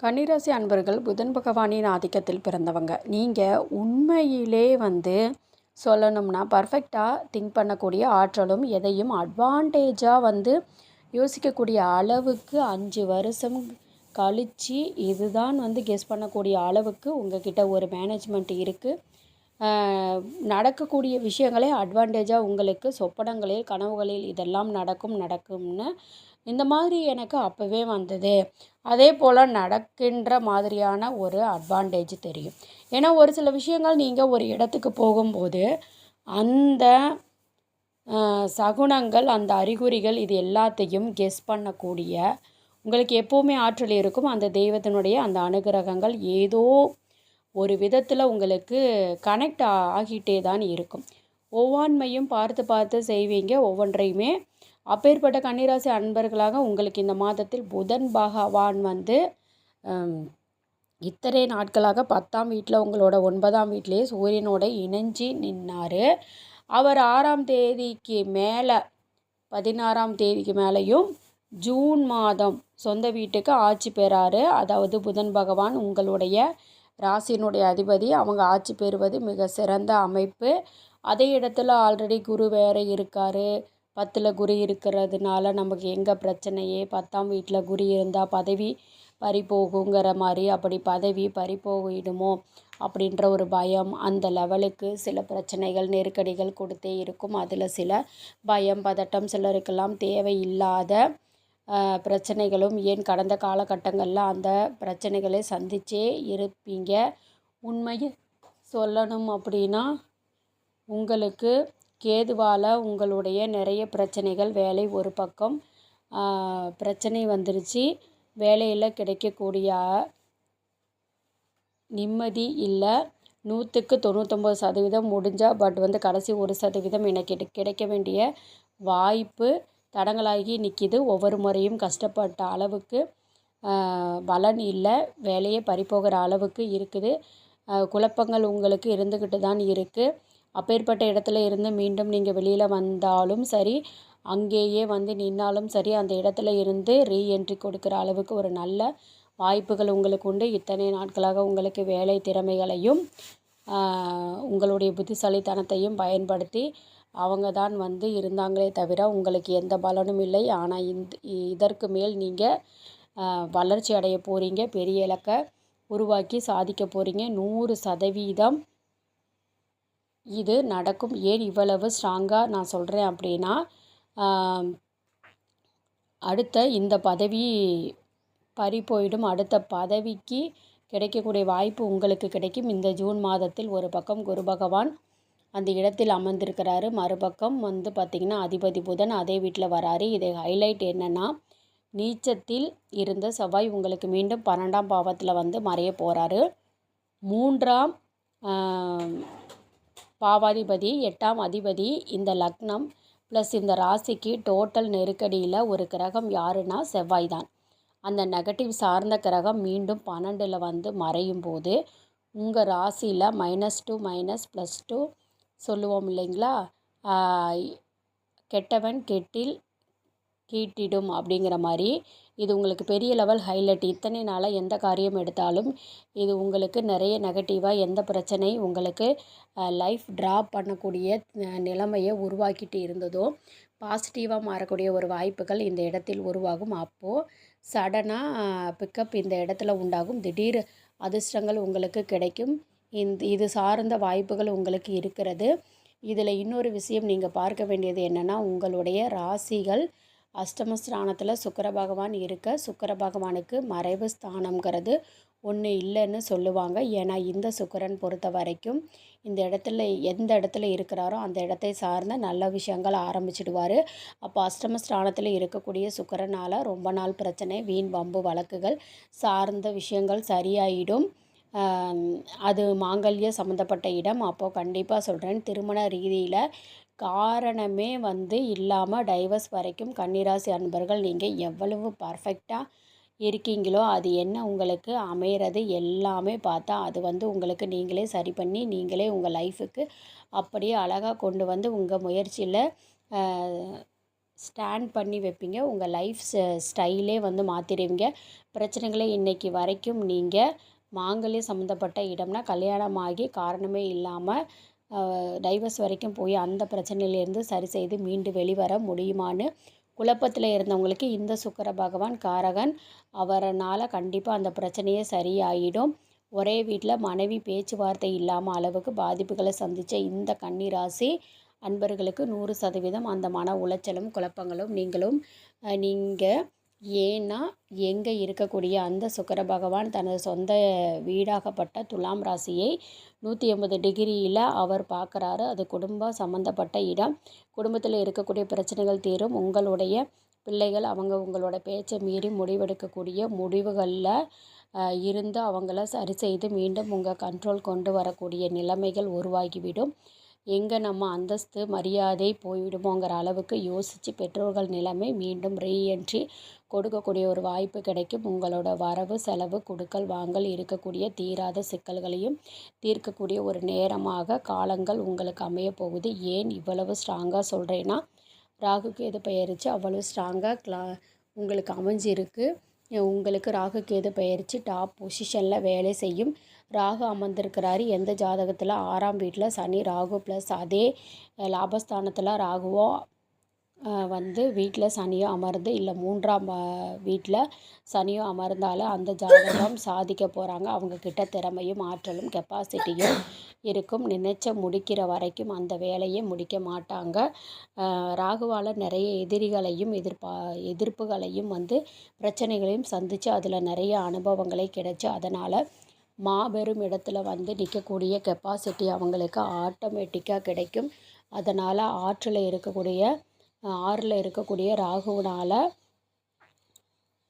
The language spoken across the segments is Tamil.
கன்னிராசி அன்பர்கள் புதன் பகவானின் ஆதிக்கத்தில் பிறந்தவங்க. நீங்கள் உண்மையிலே வந்து சொல்லணும்னா பர்ஃபெக்டாக திங்க் பண்ணக்கூடிய ஆற்றலும் எதையும் அட்வான்டேஜாக வந்து யோசிக்கக்கூடிய அளவுக்கு அஞ்சு வருஷம் கழித்து இதுதான் வந்து கெஸ் பண்ணக்கூடிய அளவுக்கு உங்ககிட்ட ஒரு மேனேஜ்மெண்ட் இருக்குது நடக்கக்கூடிய விஷயங்களே அட்வான்டேஜாக உங்களுக்கு சொப்பனங்களில் கனவுகளில் இதெல்லாம் நடக்கும் நடக்கும்னு இந்த மாதிரி எனக்கு அப்போவே வந்தது. அதே போல் நடக்கின்ற மாதிரியான ஒரு அட்வான்டேஜ் தெரியும். ஏன்னா ஒரு சில விஷயங்கள் நீங்கள் ஒரு இடத்துக்கு போகும்போது அந்த சகுனங்கள் அந்த அறிகுறிகள் இது எல்லாத்தையும் கெஸ் பண்ணக்கூடிய உங்களுக்கு எப்போவுமே ஆற்றல் இருக்கும். அந்த தெய்வத்தினுடைய அந்த அனுகிரகங்கள் ஏதோ ஒரு விதத்தில் உங்களுக்கு கனெக்ட் ஆகிட்டே தான் இருக்கும். ஒவ்வொன்மையும் பார்த்து பார்த்து செய்வீங்க. ஒவ்வொன்றையுமே அப்பேற்பட்ட கன்னிராசி அன்பர்களாக உங்களுக்கு இந்த மாதத்தில் புதன் பகவான் வந்து இத்தனை நாட்களாக பத்தாம் வீட்டில் உங்களோட ஒன்பதாம் வீட்டிலேயே சூரியனோட இணைஞ்சி நின்னார். அவர் ஆறாம் தேதிக்கு மேலே பதினாறாம் தேதிக்கு மேலேயும் ஜூன் மாதம் சொந்த வீட்டுக்கு ஆட்சி பெறாரு. அதாவது புதன் பகவான் உங்களுடைய ராசியினுடைய அதிபதி. அவங்க ஆட்சி பெறுவது மிக சிறந்த அமைப்பு. அதே இடத்துல ஆல்ரெடி குரு வேறு இருக்கார். பத்தில் குரு இருக்கிறதுனால நமக்கு எங்கே பிரச்சனையே? பத்தாம் வீட்டில் குரு இருந்தால் பதவி பறி போகுங்கிற மாதிரி அப்படி பதவி பறி போயிடுமோ அப்படின்ற ஒரு பயம் அந்த லெவலுக்கு சில பிரச்சனைகள் நெருக்கடிகள் கொடுத்தே இருக்கும். அதில் சில பயம் பதட்டம் சிலருக்கெல்லாம் தேவையில்லாத பிரச்சனைகளும் ஏன் கடந்த காலகட்டங்களில் அந்த பிரச்சனைகளை சந்திச்சே இருப்பீங்க? உண்மையை சொல்லணும் அப்படின்னா உங்களுக்கு கேதுவால் உங்களுடைய நிறைய பிரச்சனைகள் வேலை ஒரு பக்கம். பிரச்சனை வந்துருச்சு. வேலையில் கிடைக்கக்கூடிய நிம்மதி இல்லை. நூற்றுக்கு தொண்ணூத்தொம்பது சதவீதம் முடிஞ்சால் பட் வந்து கடைசி ஒரு சதவீதம் எனக்கு கிடைக்க வேண்டிய வாய்ப்பு தடங்களாகி நிற்கிது ஒவ்வொரு முறையும் கஷ்டப்பட்ட அளவுக்கு பலன் இல்லை. வேலையை பறிப்போகிற அளவுக்கு இருக்குது. குழப்பங்கள் உங்களுக்கு இருந்துக்கிட்டு தான் இருக்குது அப்பேற்பட்ட இடத்துல இருந்து மீண்டும் நீங்கள் வெளியில் வந்தாலும் சரி அங்கேயே வந்து நின்னாலும் சரி அந்த இடத்துல இருந்து ரீஎன்ட்ரி கொடுக்குற அளவுக்கு ஒரு நல்ல வாய்ப்புகள் உங்களுக்கு உண்டு. இத்தனை நாட்களாக உங்களுக்கு வேலை திறமைகளையும் உங்களுடைய புத்திசாலித்தனத்தையும் பயன்படுத்தி அவங்க தான் வந்து இருந்தாங்களே தவிர உங்களுக்கு எந்த பலனும் இல்லை. ஆனால் இந்த இதற்கு மேல் நீங்கள் வளர்ச்சி அடைய போகிறீங்க பெரிய இலக்கை உருவாக்கி சாதிக்க போகிறீங்க நூறு சதவீதம் இது நடக்கும். ஏன் இவ்வளவு ஸ்ட்ராங்காக நான் சொல்கிறேன் அப்படின்னா அடுத்த இந்த பதவி பறி போயிடும். அடுத்த பதவிக்கு கிடைக்கக்கூடிய வாய்ப்பு உங்களுக்கு கிடைக்கும். இந்த ஜூன் மாதத்தில் ஒரு பக்கம் குரு பகவான் அந்த இடத்தில் அமர்ந்திருக்கிறாரு. மறுபக்கம் வந்து பார்த்திங்கன்னா அதிபதி புதன் அதே வீட்டில் வராரு. இதை ஹைலைட் என்னென்னா நீச்சத்தில் இருந்த செவ்வாய் உங்களுக்கு மீண்டும் பன்னெண்டாம் பாவத்தில் வந்து மறைய போகிறாரு மூன்றாம் பாவாதிபதி எட்டாம் அதிபதி இந்த லக்னம் ப்ளஸ் இந்த ராசிக்கு டோட்டல் நெருக்கடியில் ஒரு கிரகம் யாருன்னா செவ்வாய் தான் அந்த நெகட்டிவ் சார்ந்த கிரகம் மீண்டும் பன்னெண்டில் வந்து மறையும் போது உங்கள் ராசியில் minus two minus plus two சொல்லுவோம் இல்லைங்களா? கெட்டவன் கெட்டில் கீட்டிடும் அப்படிங்கிற மாதிரி. இது உங்களுக்கு பெரிய லெவல் ஹைலைட் இத்தனை நாளாக எந்த காரியம் எடுத்தாலும் இது உங்களுக்கு நிறைய நெகட்டிவாக எந்த பிரச்சனை உங்களுக்கு லைஃப் ட்ராப் பண்ணக்கூடிய நிலைமையை உருவாக்கிட்டு இருந்ததோ பாசிட்டிவாக மாறக்கூடிய ஒரு வாய்ப்புகள் இந்த இடத்தில் உருவாகும். அப்போது சடனாக பிக்கப் இந்த இடத்துல உண்டாகும். திடீர் அதிர்ஷ்டங்கள் உங்களுக்கு கிடைக்கும். இந்த இது சார்ந்த வாய்ப்புகள் உங்களுக்கு இருக்கிறது. இதில் இன்னொரு விஷயம் நீங்கள் பார்க்க வேண்டியது என்னென்னா உங்களுடைய ராசிகள் அஷ்டமஸ்தானத்தில் சுக்கர பகவான் இருக்க சுக்கர பகவானுக்கு மறைவு ஸ்தானங்கிறது ஒன்று இல்லைன்னு சொல்லுவாங்க. ஏன்னா இந்த சுக்கரன் பொறுத்த வரைக்கும் இந்த இடத்துல எந்த இடத்துல இருக்கிறாரோ அந்த இடத்தை சார்ந்த நல்ல விஷயங்கள் ஆரம்பிச்சிடுவார். அப்போ அஷ்டமஸ்தானத்தில் இருக்கக்கூடிய சுக்கரனால் ரொம்ப நாள் பிரச்சனை வீண் வம்பு வழக்குகள் சார்ந்த விஷயங்கள் சரியாயிடும். அது மாங்கல்ய சம்மந்தப்பட்ட இடம். அப்போது கண்டிப்பாக சொல்கிறேன் திருமண ரீதியில் காரணமே வந்து இல்லாமல் டைவர்ஸ் வரைக்கும் கன்னிராசி அன்பர்கள் நீங்கள் எவ்வளவு பர்ஃபெக்டாக இருக்கீங்களோ அது என்ன உங்களுக்கு அமையிறது எல்லாமே பார்த்தா அது வந்து உங்களுக்கு நீங்களே சரி பண்ணி நீங்களே உங்கள் லைஃபுக்கு அப்படியே அழகாக கொண்டு வந்து உங்கள் முயற்சியில் ஸ்டாண்ட் பண்ணி வைப்பீங்க. உங்கள் லைஃப் ஸ்டைலே வந்து மாற்றிடுவீங்க பிரச்சனைகளை இன்றைக்கி வரைக்கும் நீங்கள் மாங்கல்ய சம்மந்தப்பட்ட இடம்னா கல்யாணமாகி காரணமே இல்லாமல் டைவர்ஸ் வரைக்கும் போய் அந்த பிரச்சனையிலேருந்து சரி செய்து மீண்டு வெளிவர முடியுமான்னு குழப்பத்தில் இருந்தவங்களுக்கு இந்த சுக்கர பகவான் காரகன் அவரனால் கண்டிப்பாக அந்த பிரச்சனையே சரியாயிடும். ஒரே வீட்டில் மனைவி பேச்சுவார்த்தை இல்லாமல் அளவுக்கு பாதிப்புகளை சந்தித்த இந்த கன்னிராசி அன்பர்களுக்கு நூறு சதவீதம் அந்த மன உளைச்சலும் குழப்பங்களும் நீங்களும் நீங்கள் ஏன்னா எங்கே இருக்கக்கூடிய அந்த சுக்கர பகவான் தனது சொந்த வீடாகப்பட்ட துலாம் ராசியை நூற்றி எண்பது டிகிரியில் அவர் பார்க்குறாரு. அது குடும்பம் சம்மந்தப்பட்ட இடம். குடும்பத்தில் இருக்கக்கூடிய பிரச்சனைகள் தீரும். உங்களுடைய பிள்ளைகள் அவங்க உங்களோட பேச்சை மீறி முடிவெடுக்கக்கூடிய முடிவுகளில் இருந்து அவங்கள சரி செய்து மீண்டும் உங்கள் கண்ட்ரோல் கொண்டு வரக்கூடிய நிலைமைகள் உருவாகிவிடும். எங்கே நம்ம அந்தஸ்து மரியாதை போய்விடுமோங்கிற அளவுக்கு யோசித்து பெற்றோர்கள் நிலைமை மீண்டும் ரீஎன்ட்ரி கொடுக்கக்கூடிய ஒரு வாய்ப்பு கிடைக்கும். உங்களோட வரவு செலவு கொடுக்கல் வாங்கல் இருக்கக்கூடிய தீராத சிக்கல்களையும் தீர்க்கக்கூடிய ஒரு நேரமாக காலங்கள் உங்களுக்கு அமைய போகுது. ஏன் இவ்வளவு ஸ்ட்ராங்காக சொல்கிறேன்னா ராகுக்கு எது பெயரிச்சு அவ்வளவு ஸ்ட்ராங்காக கிளா உங்களுக்கு அமைஞ்சிருக்கு. உங்களுக்கு ராகு கேது பயிற்சி டாப் பொசிஷனில் வேலை செய்யும். ராகு அமர்ந்திருக்கிறாரு. எந்த ஜாதகத்தில்? ஆறாம் வீட்டில் சனி ராகு ப்ளஸ் அதே லாபஸ்தானத்தில் ராகுவோ வந்து வீட்டில் சனியோ அமர்ந்து இல்லை மூன்றாம் வீட்டில் சனியோ அமர்ந்தாலும் அந்த ஜாதகம் சாதிக்க போகிறாங்க அவங்கக்கிட்ட திறமையும் ஆற்றலும் கெப்பாசிட்டியும் இருக்கும். நினைச்ச முடிக்கிற வரைக்கும் அந்த வேலையை முடிக்க மாட்டாங்க. ராகுவால் நிறைய எதிரிகளையும் எதிர்பா எதிர்ப்புகளையும் வந்து பிரச்சனைகளையும் சந்தித்து அதில் நிறைய அனுபவங்களை கிடைச்சி அதனால் மாபெரும் இடத்துல வந்து நிற்கக்கூடிய கெப்பாசிட்டி அவங்களுக்கு ஆட்டோமேட்டிக்காக கிடைக்கும். அதனால் ஆற்றில் இருக்கக்கூடிய ஆறில் இருக்கக்கூடிய ராகுவினால்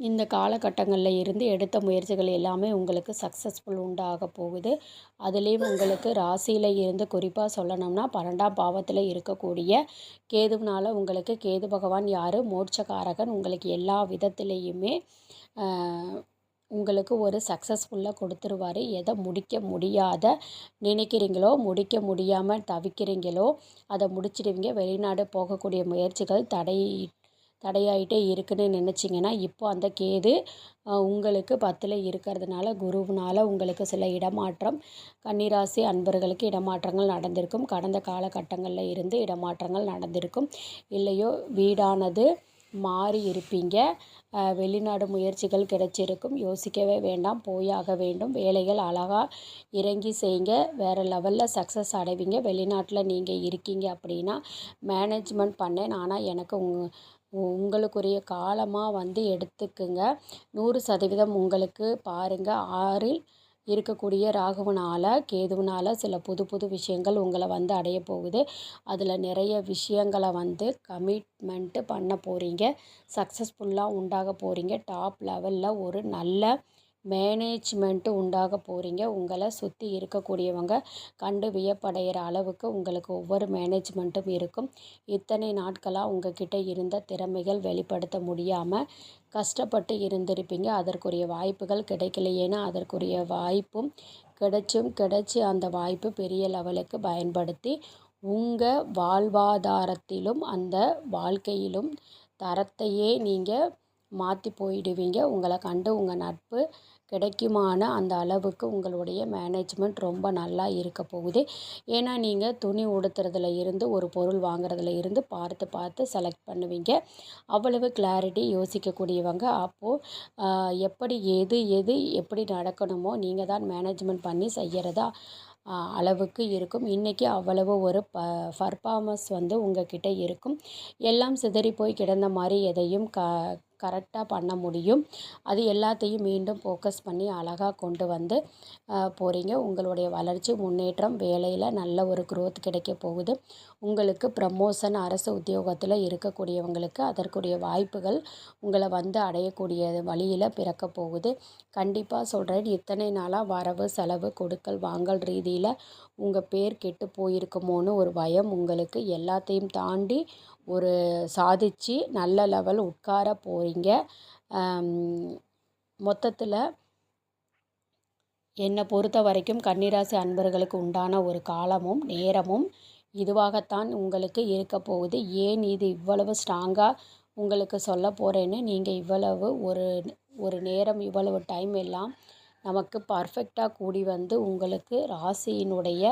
இந்த காலகட்டங்களில் இருந்து எடுத்த முயற்சிகள் எல்லாமே உங்களுக்கு சக்ஸஸ்ஃபுல் உண்டாக போகுது. அதுலேயும் உங்களுக்கு ராசியில் இருந்து குறிப்பாக சொல்லணும்னா பன்னெண்டாம் பாவத்தில் இருக்கக்கூடிய கேதுவினால் உங்களுக்கு கேது பகவான் யார்? மோட்சக்காரகன். உங்களுக்கு எல்லா விதத்துலேயுமே உங்களுக்கு ஒரு சக்ஸஸ்ஃபுல்லாக கொடுத்துருவார். எதை முடிக்க முடியாத நினைக்கிறீங்களோ முடிக்க முடியாமல் தவிக்கிறீங்களோ அதை முடிச்சிடுவீங்க. வெளிநாடு போகக்கூடிய முயற்சிகள் தடை தடையாயிட்டே இருக்குதுன்னு நினச்சிங்கன்னா இப்போ அந்த கேது உங்களுக்கு பத்தில் இருக்கிறதுனால குருவினால் உங்களுக்கு சில இடமாற்றம் கன்னிராசி அன்பர்களுக்கு இடமாற்றங்கள் நடந்திருக்கும். கடந்த காலகட்டங்களில் இருந்து இடமாற்றங்கள் நடந்திருக்கும். இல்லையோ வீடானது மாறி இருப்பீங்க வெளிநாடு முயற்சிகள் கிடைச்சிருக்கும். யோசிக்கவே வேண்டாம். போயாக வேண்டும். வேலைகள் அழகாக இறங்கி செய்யுங்க. வேறு லெவலில் சக்ஸஸ் அடைவீங்க. வெளிநாட்டில் நீங்கள் இருக்கீங்க அப்படின்னா மேனேஜ்மெண்ட் பண்ணேன். ஆனால் எனக்கு உங் உங்களுக்குரிய காலமாக வந்து எடுத்துக்குங்க. நூறு சதவீதம் உங்களுக்கு பாருங்கள் ஆறில் இருக்கக்கூடிய ராகுவனால் கேதுவனால் சில புது புது விஷயங்கள் உங்களை வந்து அடைய போகுது. அதில் நிறைய விஷயங்களை வந்து கமிட்மெண்ட்டு பண்ண போகிறீங்க சக்ஸஸ்ஃபுல்லாக உண்டாக போகிறீங்க டாப் லெவலில் ஒரு நல்ல மேனேஜ்மெண்ட்டு உண்டாக போகிறீங்க உங்களை சுற்றி இருக்கக்கூடியவங்க கண்டு வியப்படைகிற அளவுக்கு உங்களுக்கு ஒவ்வொரு மேனேஜ்மெண்ட்டும் இருக்கும். இத்தனை நாட்களாக உங்ககிட்ட இருந்த திறமைகள் வெளிப்படுத்த முடியாமல் கஷ்டப்பட்டு இருந்திருப்பீங்க. அதற்குரிய வாய்ப்புகள் கிடைக்கலையேன்னா அதற்குரிய வாய்ப்பும் கிடைச்சும் கிடைச்சி அந்த வாய்ப்பு பெரிய லெவலுக்கு பயன்படுத்தி உங்கள் வாழ்வாதாரத்திலும் அந்த வாழ்க்கையிலும் தரத்தையே நீங்கள் மாற்றி போயிடுவீங்க. உங்களை கண்டு உங்கள் நட்பு கிடைக்குமான அந்த அளவுக்கு உங்களுடைய மேனேஜ்மெண்ட் ரொம்ப நல்லா இருக்க போகுது. ஏன்னா நீங்கள் துணி உடுத்துறதுல இருந்து ஒரு பொருள் வாங்குறதுல இருந்து பார்த்து பார்த்து செலக்ட் பண்ணுவீங்க. அவ்வளவு கிளாரிட்டி யோசிக்கக்கூடியவங்க. அப்போது எப்படி எது எது எப்படி நடக்கணுமோ நீங்கள் தான் மேனேஜ்மெண்ட் பண்ணி செய்கிறதா அளவுக்கு இருக்கும். இன்றைக்கி அவ்வளவு ஒரு ப பர்ஃபார்மன்ஸ் வந்து உங்கள் கிட்டே இருக்கும். எல்லாம் சிதறி போய் கிடந்த மாதிரி எதையும் க கரெக்டாக பண்ண முடியும். அது எல்லாத்தையும் மீண்டும் ஃபோக்கஸ் பண்ணி அழகாக கொண்டு வந்து போகிறீங்க உங்களுடைய வளர்ச்சி முன்னேற்றம் வேலையில் நல்ல ஒரு க்ரோத் கிடைக்க போகுது. உங்களுக்கு ப்ரமோஷன் அரசு உத்தியோகத்தில் இருக்கக்கூடியவங்களுக்கு அதற்குரிய வாய்ப்புகள் உங்களை வந்து அடையக்கூடிய வழியில் பிறக்க போகுது. கண்டிப்பாக சொல்கிறேன் இத்தனை நாளாக வரவு செலவு கொடுக்கல் வாங்கல் ரீதியில் உங்கள் பேர் கெட்டு போயிருக்குமோன்னு ஒரு பயம் உங்களுக்கு எல்லாத்தையும் தாண்டி ஒரு சாதித்து நல்ல லெவல் உட்கார வைங்க மொத்தத்தில் என்னை பொறுத்த வரைக்கும் கன்னிராசி அன்பர்களுக்கு உண்டான ஒரு காலமும் நேரமும் இதுவாகத்தான் உங்களுக்கு இருக்க போகுது. ஏன் இது இவ்வளவு ஸ்ட்ராங்காக உங்களுக்கு சொல்ல போகிறேன்னு நீங்கள் இவ்வளவு ஒரு ஒரு நேரம் இவ்வளவு டைம் எல்லாம் நமக்கு பர்ஃபெக்டாக கூடி வந்து உங்களுக்கு ராசியினுடைய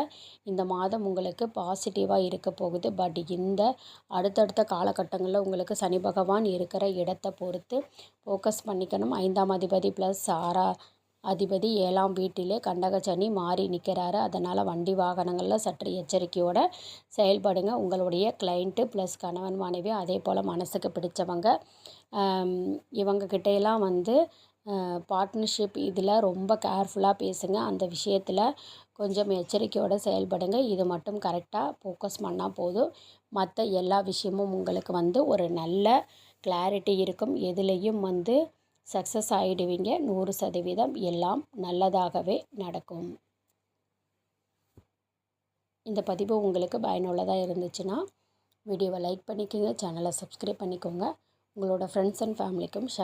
இந்த மாதம் உங்களுக்கு பாசிட்டிவாக இருக்க போகுது. பட் இந்த அடுத்தடுத்த காலகட்டங்களில் உங்களுக்கு சனி பகவான் இருக்கிற இடத்தை பொறுத்து ஃபோக்கஸ் பண்ணிக்கணும். ஐந்தாம் அதிபதி ப்ளஸ் ஆறா அதிபதி ஏழாம் வீட்டிலே கண்டக சனி மாறி நிற்கிறாரு அதனால் வண்டி வாகனங்களில் சற்று எச்சரிக்கையோடு செயல்படுங்க. உங்களுடைய கிளைண்ட்டு ப்ளஸ் கணவன் மனைவி அதே போல் மனசுக்கு பிடிச்சவங்க இவங்கக்கிட்டையெல்லாம் வந்து பார்ட்னர்ஷிப் இதில் ரொம்ப கேர்ஃபுல்லாக பேசுங்க. அந்த விஷயத்தில் கொஞ்சம் எச்சரிக்கையோடு செயல்படுங்க. இது மட்டும் கரெக்டாக ஃபோக்கஸ் பண்ணால் போதும். மற்ற எல்லா விஷயமும் உங்களுக்கு வந்து ஒரு நல்ல கிளாரிட்டி இருக்கும். எதுலேயும் வந்து சக்ஸஸ் ஆகிடுவீங்க நூறு சதவீதம் எல்லாம் நல்லதாகவே நடக்கும். இந்த பதிவு உங்களுக்கு பயனுள்ளதாக இருந்துச்சுன்னா வீடியோவை லைக் பண்ணிக்கோங்க. சேனலை சப்ஸ்கிரைப் பண்ணிக்கோங்க. உங்களோட ஃப்ரெண்ட்ஸ் அண்ட் ஃபேமிலிக்கும் ஷேர்